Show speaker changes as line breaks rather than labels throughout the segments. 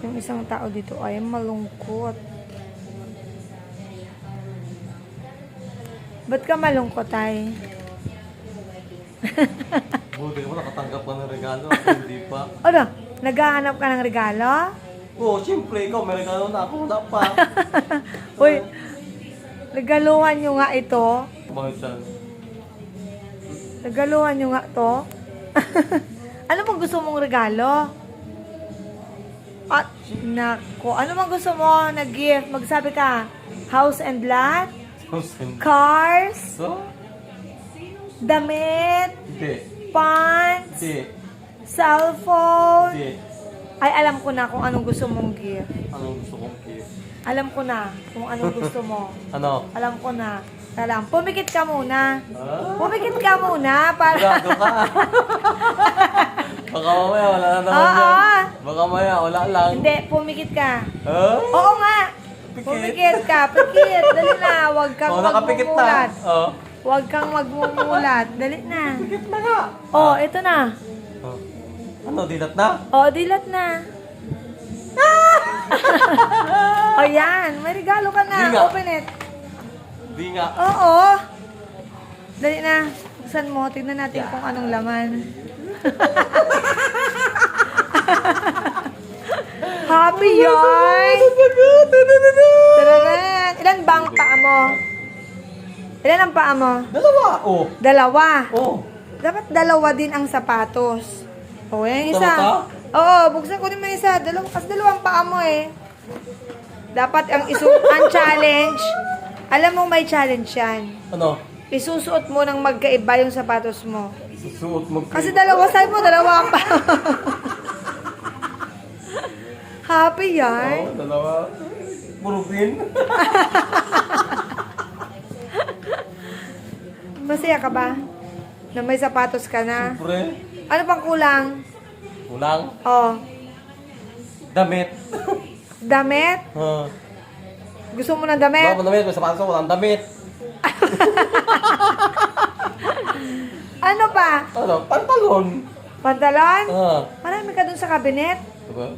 Yung isang tao dito ay malungkot. Ba't ka malungkot ay?
Buti mo nakatanggap ka ng regalo. Hindi pa.
Ano? Naghahanap ka ng regalo?
Oo, oh, siyempre ikaw may regalo na ako. Wala pa.
Uy, regaluhan nyo nga ito.
Bakit?
Regaluhan nyo nga to. ano bang gusto mong regalo? At, nako, ano bang gusto mo na gift? Magsabi ka, house and lot?
Thousand.
Cars?
So?
Damit?
Hindi.
Pants?
Hindi.
Cellphone?
Hindi.
Ay, alam ko na kung anong gusto mong gift.
Anong gusto kong gift?
Alam ko na kung anong gusto mo.
Ano?
Alam ko na. Alam, pumikit ka muna.
Ah?
Pumikit ka muna para...
Gago ka. Baka mamaya wala na naman
Oo.
Wala lang.
Hindi, pumikit ka.
Huh?
Oo nga.
Pikit.
Pumikit ka. Pikit. Dali na. Huwag kang
Oh, nakapikit na.
magmumulat.
Oh.
Huwag kang magmumulat. Dali na.
Pikit na nga.
Oh, ito na.
Oh. Ano, dilat na?
Oh, dilat na. oh, yan. May regalo ka na.
Hindi nga.
Open it.
Di nga.
Oo. Dali na. Buksan mo. Tignan natin kung anong laman. Happy yarn! Tararan! Ilan ba ang paa mo? Ilan ang paa mo?
Dalawa. Oh.
Dalawa.
Oh.
Dapat dalawa din ang sapatos. O, yan yung isa. Oo, buksan ko din yung isa. Dalawa, kasi dalawang paa mo eh. Dapat ang isu ang challenge. Alam mo may challenge yan.
Ano?
Isusuot mo ng magkaiba yung sapatos mo.
Susuot mo.
Kasi dalawa side mo, dalawa ang paa. Happy yarn.
Oh, dalawa. Green.
Masaya ka ba? Na may sapatos ka na?
Siyempre.
Ano pang kulang?
Kulang.
Oh,
Damit.
damit?
Huh.
Gusto mo ng
Wala
damit?
akong damit. May sapatos ko. Walang damit.
Ano pa?
Ano? Pantalon.
Pantalon?
Ah.
Marami ka dun sa cabinet?
Diba?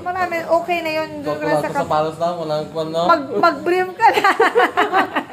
Marami, okay na yun. Doon ka
ko lang
sa
sa
cabinet.
sapatos lang. Walang ano.
Mag, mag-brim ka na.